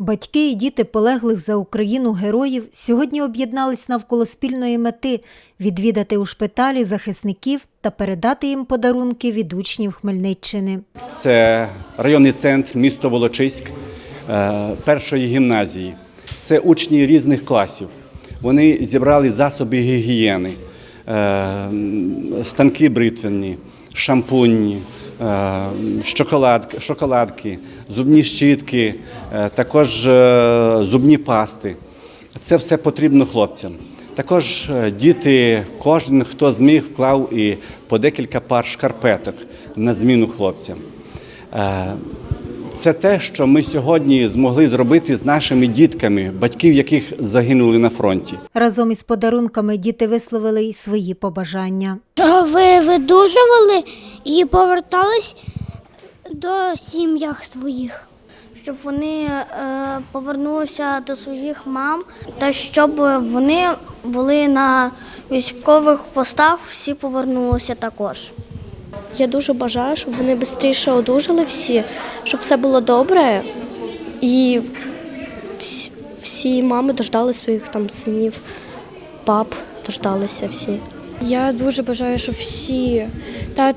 Батьки і діти полеглих за Україну героїв сьогодні об'єднались навколо спільної мети відвідати у шпиталі захисників та передати їм подарунки від учнів Хмельниччини. Це районний центр, місто Волочиськ, е, першої гімназії. Це учні різних класів. Вони зібрали засоби гігієни, е, станки бритвенні, шампунні, е, шоколад, шоколадки, зубні щітки, е, також е, зубні пасти. Це все потрібно хлопцям. Також е, діти, кожен, хто зміг, вклав і по декілька пар шкарпеток на зміну хлопцям. Е, Це те, що ми сьогодні змогли зробити з нашими дітками, батьків яких загинули на фронті. Разом із подарунками діти висловили й свої побажання. Ви видужували і повертались до сім'ях своїх. Щоб вони е, повернулися до своїх мам та щоб вони були на військових постах, всі повернулися також. Я дуже бажаю, щоб вони швидше одужали всі, щоб все було добре і всі, мами дождали своїх там синів, пап дождалися всі. Я дуже бажаю, щоб всі та е,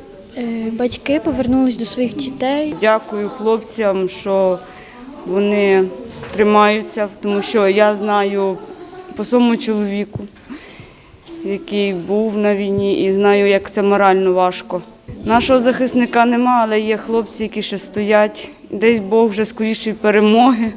батьки повернулись до своїх дітей. Дякую хлопцям, що вони тримаються, тому що я знаю по своєму чоловіку, який був на війні, і знаю, як це морально важко. Нашого захисника нема, але є хлопці, які ще стоять. Десь Бог вже скорішої перемоги,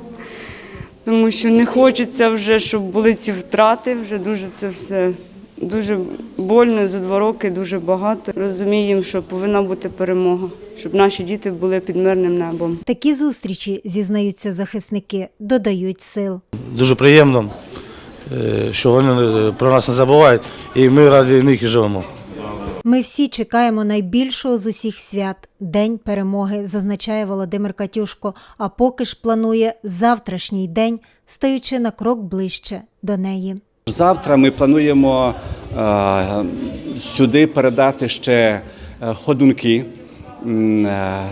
тому що не хочеться вже, щоб були ці втрати. Вже дуже це все дуже больно за два роки, дуже багато. Розуміємо, що повинна бути перемога, щоб наші діти були під мирним небом. Такі зустрічі, зізнаються захисники, додають сил. Дуже приємно, е, що вони е, про нас не забувають, і ми раді них і живемо. Ми всі чекаємо найбільшого з усіх свят День перемоги, зазначає Володимир Катюшко. А поки ж планує завтрашній день, стаючи на крок ближче до неї. Завтра ми плануємо е, сюди передати ще е, ходунки, е,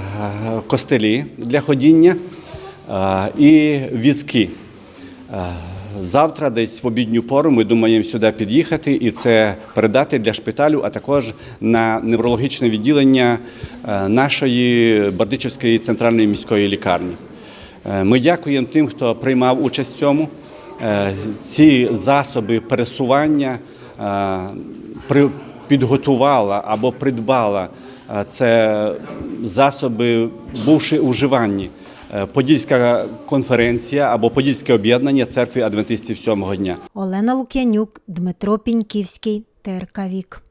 костелі для ходіння і візки. Завтра, десь в обідню пору, ми думаємо сюди під'їхати і це передати для шпиталю, а також на неврологічне відділення нашої Бердичівської центральної міської лікарні. Ми дякуємо тим, хто приймав участь в цьому. Е, Ці засоби пересування е, підготувала або придбала е, це засоби, бувши у вживанні. Е, Подільська конференція або Подільське об'єднання церкви адвентистів сьомого дня. Олена Лук'янюк, Дмитро Піньківський, ТРК Вік.